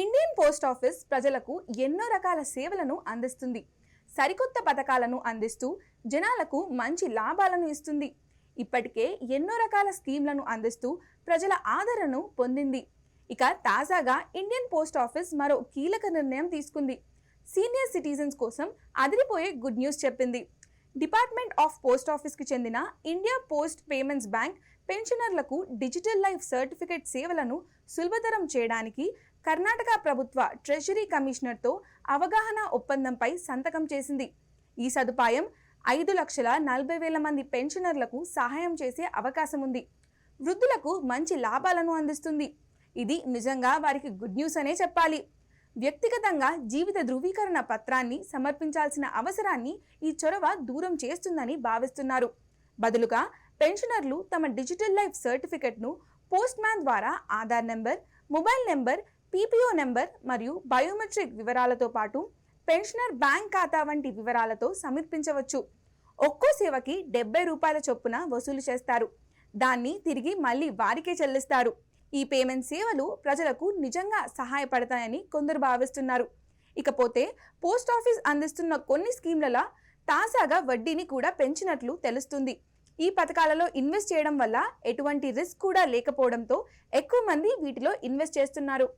Indian post office ప్రజలకు ఎన్నో రకాల సేవలను అందిస్తుంది. సరికొత్త పథకాలను అందిస్తూ జనాలకు మంచి లాభాలను ఇస్తుంది. ఇప్పటికే ఎన్నో రకాల స్కీమ్లను అందిస్తూ ప్రజల ఆదరణను పొందింది. ఇక తాజాగా ఇండియన్ పోస్ట్ ఆఫీస్ మరో కీలక నిర్ణయం తీసుకుంది. సీనియర్ సిటిజన్స్ కోసం అదిరిపోయే గుడ్ న్యూస్ చెప్పింది. డిపార్ట్మెంట్ ఆఫ్ పోస్ట్ ఆఫీస్కి చెందిన ఇండియా పోస్ట్ పేమెంట్స్ బ్యాంక్ పెన్షనర్లకు డిజిటల్ లైఫ్ సర్టిఫికేట్ సేవలను సులభతరం చేయడానికి కర్ణాటక ప్రభుత్వ ట్రెజరీ కమిషనర్తో అవగాహన ఒప్పందంపై సంతకం చేసింది. ఈ సదుపాయం ఐదు లక్షల నలభై వేల మంది పెన్షనర్లకు సహాయం చేసే అవకాశం ఉంది. వృద్ధులకు మంచి లాభాలను అందిస్తుంది. ఇది నిజంగా వారికి గుడ్ న్యూస్ అనే చెప్పాలి. వ్యక్తిగతంగా జీవిత ధృవీకరణ పత్రాన్ని సమర్పించాల్సిన అవసరాన్ని ఈ చొరవ దూరం చేస్తుందని భావిస్తున్నారు. బదులుగా పెన్షనర్లు తమ డిజిటల్ లైఫ్ సర్టిఫికెట్ను పోస్ట్ మ్యాన్ ద్వారా Aadhaar number mobile number PPO number మరియు బయోమెట్రిక్ వివరాలతో పాటు పెన్షనర్ బ్యాంక్ ఖాతా వంటి వివరాలతో సమర్పించవచ్చు. ఒక్కో సేవకి డెబ్బై రూపాయల చొప్పున వసూలు చేస్తారు. దాన్ని తిరిగి మళ్ళీ వారికే చెల్లిస్తారు. ఈ పేమెంట్ సేవలు ప్రజలకు నిజంగా సహాయపడతాయని కొందరు భావిస్తున్నారు. ఇకపోతే పోస్ట్ ఆఫీస్ అందిస్తున్న కొన్ని స్కీమ్లలో తాజాగా వడ్డీని కూడా పెంచినట్లు తెలుస్తుంది. ఈ పథకాలలో ఇన్వెస్ట్ చేయడం వల్ల ఎటువంటి రిస్క్ కూడా లేకపోవడంతో ఎక్కువ మంది వీటిలో ఇన్వెస్ట్ చేస్తున్నారు.